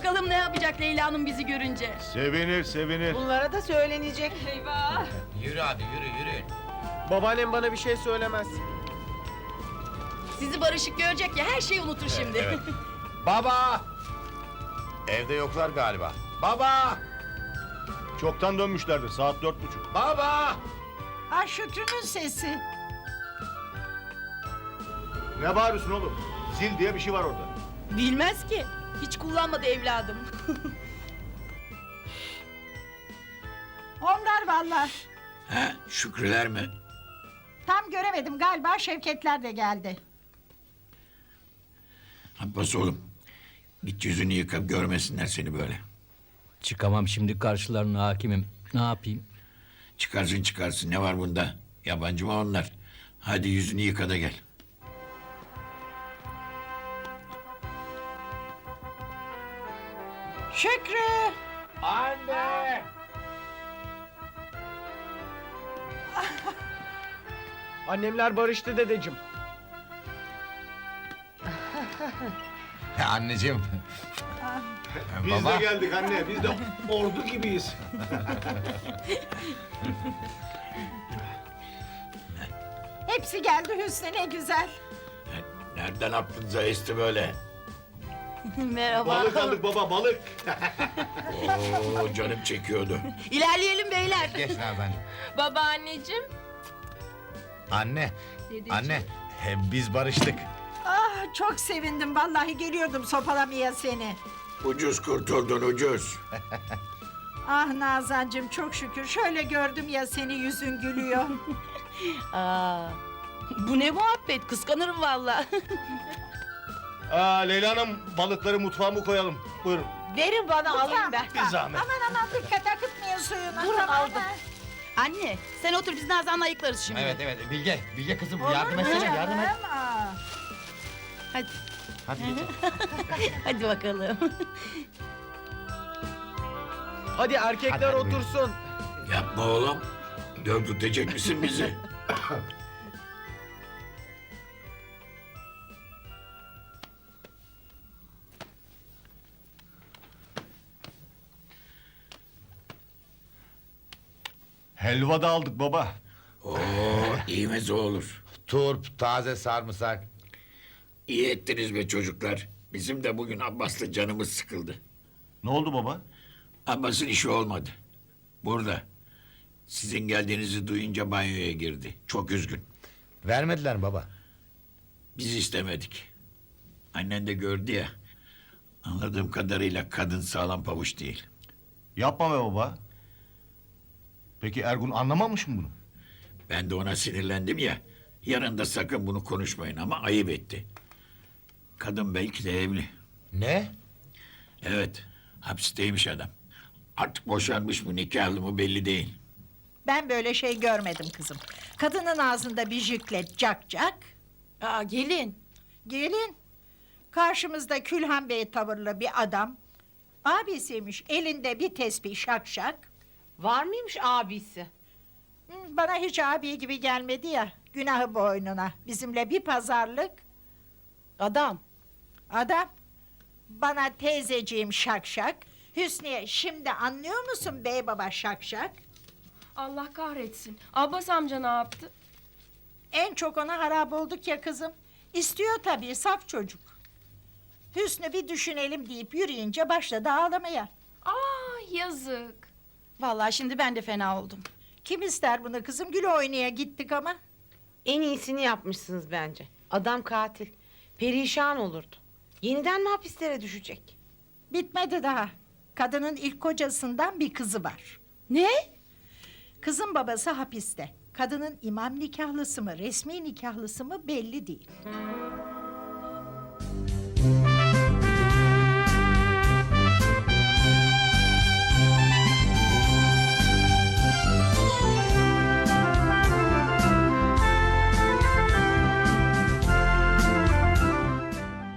Bakalım ne yapacak Leyla Hanım bizi görünce. Sevinir sevinir. Bunlara da söylenecek. Eyvah. Yürü hadi yürü yürü. Babaannem bana bir şey söylemez. Sizi barışık görecek ya her şeyi unutur şimdi. Evet. Baba! Evde yoklar galiba. Baba! Çoktan dönmüşlerdir saat dört buçuk. Baba! Ah Şükrü'nün sesi. Ne bağırıyorsun oğlum? Zil diye bir şey var orada. Bilmez ki. Hiç kullanmadı evladım. Onlar vallahi. Ha, Şükrüler mi? Tam göremedim galiba Şevketler de geldi. Abbas oğlum. Git yüzünü yıka görmesinler seni böyle. Çıkamam şimdi karşılarına hakimim. Ne yapayım? Çıkarsın çıkarsın ne var bunda? Yabancı mı onlar? Hadi yüzünü yıka da gel. Şükrü. Anne! Annemler barıştı dedeciğim. Anneciğim. Biz Baba. de geldik anne. Biz de ordu gibiyiz. Hepsi geldi Hüsnü ne güzel. Nereden aklınıza esti böyle? Merhaba. Balık aldık baba balık. Oo canım çekiyordu. İlerleyelim beyler. Geç Nazan. Babaanneciğim. Anne. Anne. Hem biz barıştık. Ah çok sevindim vallahi geliyordum sopalamaya seni. Ucuz kurtuldun ucuz. Ah Nazancığım çok şükür şöyle gördüm ya seni yüzün gülüyor. Aa, bu ne muhabbet? Kıskanırım valla. Aa, Leyla Hanım balıkları mutfağıma koyalım. Buyurun. Verin bana alayım ben. Bir zahmet. aman aman dikkat akıtmayın suyunu. Dur, Tamam, aldım. Anne sen otur biz Nazan'la ayıklarız şimdi. Evet evet Bilge. Bilge kızım Olur yardım etsene canım? yardım et. Hadi. Hadi geç. Hadi bakalım. Hadi erkekler Hadi, hadi, buyurun. otursun. Yapma oğlum. Dövdürtecek misin bizi? Helva da aldık baba. Oo iyi meze olur. Turp, taze sarımsak. İyi ettiniz be çocuklar. Bizim de bugün Abbas'la canımız sıkıldı. Ne oldu baba? Abbas'ın işi olmadı. Burada. Sizin geldiğinizi duyunca banyoya girdi. Çok üzgün. Vermediler mi baba? Biz istemedik. Annen de gördü ya. Anladığım kadarıyla kadın sağlam pavuç değil. Yapma be baba. Peki Ergun anlamamış mı bunu? Ben de ona sinirlendim ya. Yanında sakın bunu konuşmayın ama ayıp etti. Kadın belki de evli. Ne? Evet, hapisteymiş adam. Artık boşanmış mı nikahlı mı belli değil. Ben böyle şey görmedim kızım. Kadının ağzında bir jiklet cak cak. Aa, gelin. Gelin. Karşımızda Külhan Bey tavırlı bir adam. Abisiymiş elinde bir tesbih şak şak. Var mıymış abisi? Hı, Bana hiç abi gibi gelmedi ya. Günahı boynuna. Bizimle bir pazarlık. Adam. Adam bana teyzeciğim şak şak. Hüsniye şimdi anlıyor musun bey baba şak şak? Allah kahretsin. Abbas amca ne yaptı? En çok ona harap olduk ya kızım. İstiyor tabii saf çocuk. Hüsnü bir düşünelim deyip yürüyünce başladı ağlamaya. Aa yazık. Vallahi şimdi ben de fena oldum. Kim ister bunu kızım? Gül oynaya gittik ama. En iyisini yapmışsınız bence. Adam katil. Perişan olurdu. Yeniden mi hapislere düşecek? Bitmedi daha. Kadının ilk kocasından bir kızı var. Ne? Kızın babası hapiste. Kadının imam nikahlısı mı, resmi nikahlısı mı belli değil.